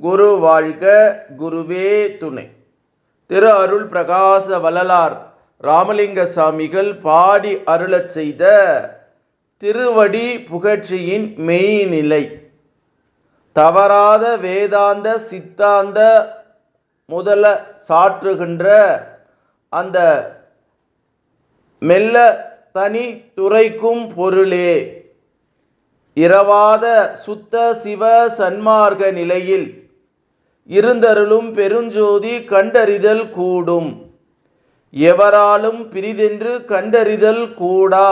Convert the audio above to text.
குரு வாழ்க குருவே துணை. திரு அருள் பிரகாச வள்ளலார் ராமலிங்க சாமிகள் பாடி அருளச் செய்த திருவடி புகழ்ச்சியின் மெய்நிலை. தவறாத வேதாந்த சித்தாந்த முதல சாற்றுகின்ற அந்த மெல்ல தனி துறைக்கும் பொருளே. இரவாத சுத்த சிவ சன்மார்க்க நிலையில் இருந்தருளும் பெருஞ்சோதி கண்டறிதல் கூடும். எவராலும் பிரிதென்று கண்டறிதல் கூடா.